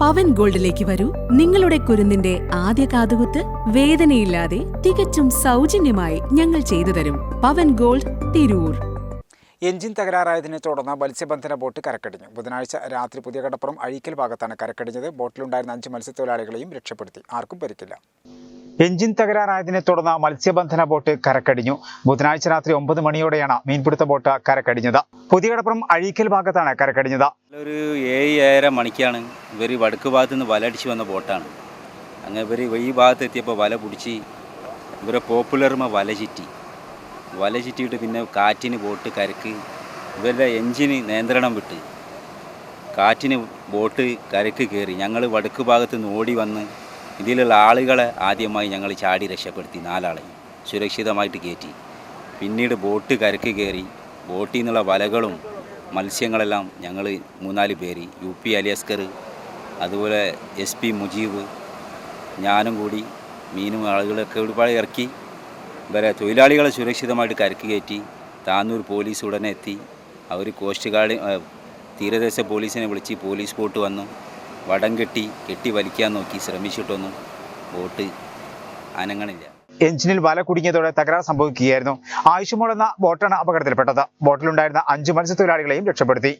പവൻ ഗോൾഡിലേക്ക് വരൂ. നിങ്ങളുടെ കുരുന്നിന്റെ ആദ്യ കാതുകുത്ത് വേദനയില്ലാതെ തികച്ചും സൗജന്യമായി ഞങ്ങൾ ചെയ്തു തരും. പവൻ ഗോൾഡ് തിരൂർ. എഞ്ചിൻ തകരാറായതിനെ തുടർന്ന് മത്സ്യബന്ധന ബോട്ട് കരക്കടിഞ്ഞു. ബുധനാഴ്ച രാത്രി പുതിയ കടപ്പുറം അഴീക്കൽ ഭാഗത്താണ് കരക്കടിഞ്ഞത്. ബോട്ടിലുണ്ടായിരുന്ന അഞ്ച് മത്സ്യത്തൊഴിലാളികളെയും രക്ഷപ്പെടുത്തി. ആർക്കും പരിക്കില്ല. എഞ്ചിൻ തകരാറായതിനെ തുടർന്ന് മത്സ്യബന്ധന ബോട്ട് കരക്കടിഞ്ഞു. ബുധനാഴ്ച രാത്രി ഒമ്പത് മണിയോടെയാണ് മീൻപിടുത്ത ബോട്ട് കരക്കടിഞ്ഞത്. പുതിയ കടപ്പുറം അഴീക്കൽ ഭാഗത്താണ് കരക്കടിഞ്ഞത്. ഒരു ഏഴ് ഏഴര മണിക്കാണ് ഇവർ വടക്ക് ഭാഗത്ത് നിന്ന് വല അടിച്ച് വന്ന ബോട്ടാണ്. അങ്ങനെ ഇവർ ഈ ഭാഗത്ത് എത്തിയപ്പോൾ വല പിടിച്ച് ഇവരെ പോപ്പുലർമ വല ചുറ്റി. വല ചുറ്റിയിട്ട് പിന്നെ കാറ്റിന് ബോട്ട് കരക്ക് ഇവരുടെ എഞ്ചിന് നിയന്ത്രണം വിട്ട് കാറ്റിന് ബോട്ട് കരക്ക് കയറി ഞങ്ങൾ വടക്ക് ഭാഗത്ത് നിന്ന് ഓടി വന്ന് ഇതിലുള്ള ആളുകളെ ആദ്യമായി ഞങ്ങൾ ചാടി രക്ഷപ്പെടുത്തി നാലാളെയും സുരക്ഷിതമായിട്ട് കയറ്റി. പിന്നീട് ബോട്ട് കരക്ക് കയറി ബോട്ടിൽ നിന്നുള്ള വലകളും മത്സ്യങ്ങളെല്ലാം ഞങ്ങൾ മൂന്നാൽ പേര് യു പി അലിയസ്കർ അതുപോലെ എസ് പി മുജീബ് ഞാനും കൂടി മീനും ആളുകളൊക്കെ ഒരുപാട് ഇറക്കി. ഇവരെ തൊഴിലാളികളെ സുരക്ഷിതമായിട്ട് കരക്ക് കയറ്റി താന്നൂർ പോലീസ് ഉടനെ എത്തി. അവർ കോസ്റ്റ് ഗാർഡ് തീരദേശ പോലീസിനെ വിളിച്ച് പോലീസ് ബോട്ട് വന്നു. വടം കെട്ടി കെട്ടി വലിക്കാൻ നോക്കി ശ്രമിച്ചിട്ടൊന്നും ബോട്ട് അനങ്ങണില്ല എഞ്ചിനിൽ വല കുടുങ്ങിയതോടെ തകരാർ സംഭവിക്കുകയായിരുന്നു. ആയുഷ്മോൾ എന്ന ബോട്ടാണ് അപകടത്തിൽപ്പെട്ടത്. ബോട്ടിലുണ്ടായിരുന്ന അഞ്ചു മത്സ്യത്തൊഴിലാളികളെയും രക്ഷപ്പെടുത്തി.